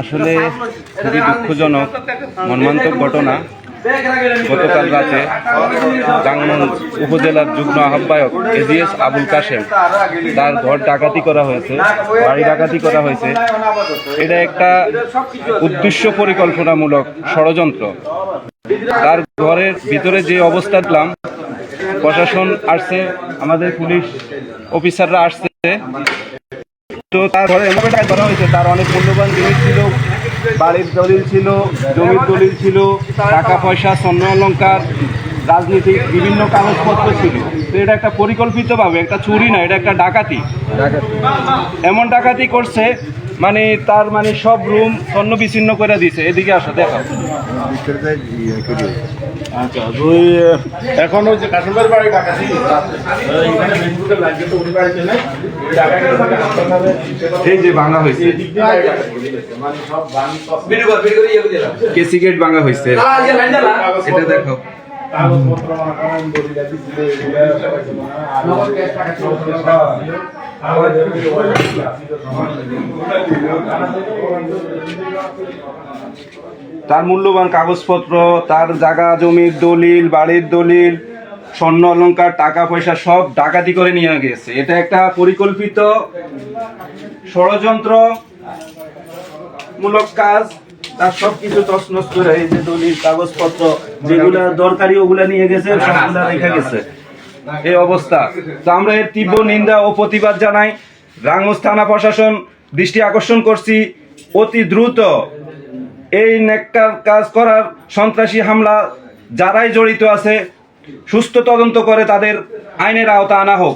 আসলে খুবই দুঃখজনক, মর্মান্তক ঘটনা। গতকাল রাতে গাংমন উপজেলার যুগ্ম আহ্বায়ক এজিএস আবুল কাশেম তার ঘর ডাকাতি করা হয়েছে, বাড়ি ডাকাতি করা হয়েছে। এটা একটা উদ্দেশ্য পরিকল্পনামূলক ষড়যন্ত্র। তার ঘরের ভিতরে যে অবস্থা দিলাম প্রশাসন আসছে, আমাদের পুলিশ অফিসাররা আসছে। তো তার ঘরে এমন টাকা ধরা হয়েছে। তার অনেক মূল্যবান জিনিস ছিল, বাড়ির দলিল ছিল, জমির দলিল ছিল, টাকা পয়সা, স্বর্ণ অলঙ্কার রাজনীতিক বিভিন্ন কাগজপত্র ছিল। তো এটা একটা পরিকল্পিতভাবে, একটা চুরি না, এটা একটা ডাকাতি। এমন ডাকাতি করছে মানে তার মানে সব রুম স্বর্ণ বিচ্ছিন্ন করে দিছে এদিকে আসো দেখো আচ্ছা তুই এখন ওই যে কাশিমবাড়ি বাড়ি ডাকাতি এই যে ভাঙা হয়েছে। মানে সব বান কেসি গেট ভাঙা হয়েছে। এটা দেখো। কাগজপত্র মনে করেন দলিল দিছিল এগুলো তার মূল্যবান কাগজপত্র তার জায়গা জমির দলিল বাড়ির দলিল স্বর্ণ অলঙ্কার টাকা পয়সা সব ডাকাতি করে নিয়ে গেছে। এটা একটা পরিকল্পিত ষড়যন্ত্র মূলক কাজ। তার সব কিছু তছনছ করে এই যে দলিল, কাগজপত্র যেগুলা দরকারি, ওগুলা নিয়ে গেছে, সবগুলা রেখে গেছে। এই অবস্থা। তো আমরা এর তীব্র নিন্দা ও প্রতিবাদ জানাই। রাঙ্গস থানা প্রশাসন দৃষ্টি আকর্ষণ করছি। অতি দ্রুত এই নেককার কাজ করার সন্ত্রাসী হামলা যারাই জড়িত আছে, সুস্থ তদন্ত করে তাদের আইনের আওতা আনা হোক।